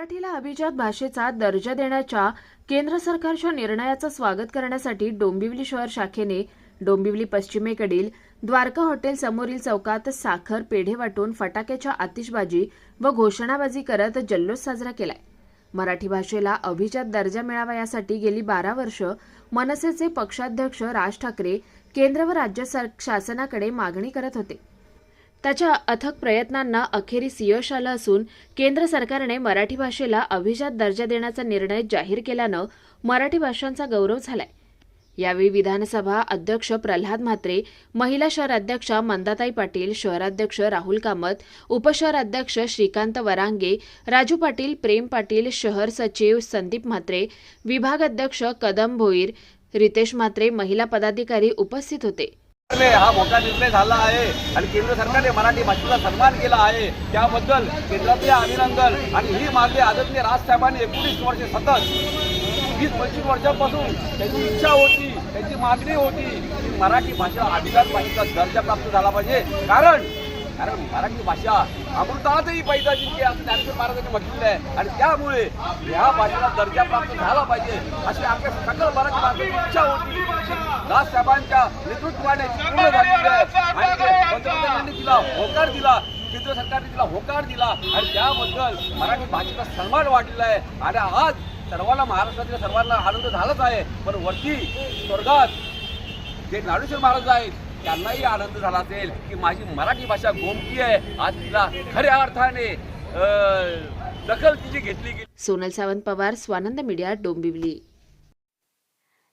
मराठीला अभिजात भाषेचा दर्जा देण्याच्या केंद्र सरकारच्या निर्णयाचं स्वागत करण्यासाठी डोंबिवली शहर शाखेने डोंबिवली पश्चिमेकडील द्वारका हॉटेल समोरील चौकात साखर पेढे वाटून फटाक्याच्या आतिषबाजी व घोषणाबाजी करत जल्लोष साजरा केलाय. मराठी भाषेला अभिजात दर्जा मिळावा यासाठी गेली बारा वर्ष मनसेचे पक्षाध्यक्ष राज ठाकरे केंद्र व राज्य शासनाकडे मागणी करत होते. त्याच्या अथक प्रयत्नांना अखेरीस यश आलं असून केंद्र सरकारने मराठी भाषेला अभिजात दर्जा देण्याचा निर्णय जाहीर केल्यानं मराठी भाषांचा गौरव झालाय. यावेळी विधानसभा अध्यक्ष प्रल्हाद म्हात्रे महिला शहराध्यक्षा मंदाताई पाटील शहराध्यक्ष राहुल कामत उपशहराध्यक्ष श्रीकांत वरांगे राजू पाटील प्रेम पाटील शहर सचिव संदीप म्हात्रे विभाग अध्यक्ष कदम भोईर रितेश म्हात्रे महिला पदाधिकारी उपस्थित होते. हा मोठा निर्णय झाला आहे आणि केंद्र सरकारने मराठी भाषेचा सन्मान केला आहे. त्याबद्दल केंद्रातले अभिनंदन आणि ही मागणी आदरणीय राजसाहेबांनी एकोणीस वर्षे सतत वीस पंचवीस वर्षांपासून त्यांची इच्छा होती त्यांची मागणी होती की मराठी भाषा अधिकार भाषेचा दर्जा प्राप्त झाला पाहिजे. कारण कारण मराठी भाषा अमृतातही पैसा जिंके असं ज्ञानेश्वर महाराजांनी म्हटलेलं आहे. आणि त्यामुळे ह्या भाषेला दर्जा प्राप्त झाला पाहिजे अशी आपल्या सकल मराठी भाषेची इच्छा होती. दास साहेबांच्या नेतृत्वाने पूर्ण झालेली आहे. आणि पंतप्रधानांनी तिला होकार दिला केंद्र सरकारने तिला होकार दिला. आणि त्याबद्दल मराठी भाषेचा सन्मान वाढलेला आहे. आणि आज सर्वांना महाराष्ट्रातील सर्वांना आनंद झालाच आहे. पण वरती स्वर्गात जे ज्ञानेश्वर महाराज आहेत त्यांनाही आनंद झाला असेल की माझी मराठी भाषा गोमती आहे. आज तिला खऱ्या अर्थाने अं, दखल तिची घेतली गेली. सोनल सावंत पवार स्वानंद मीडिया डोंबिवली.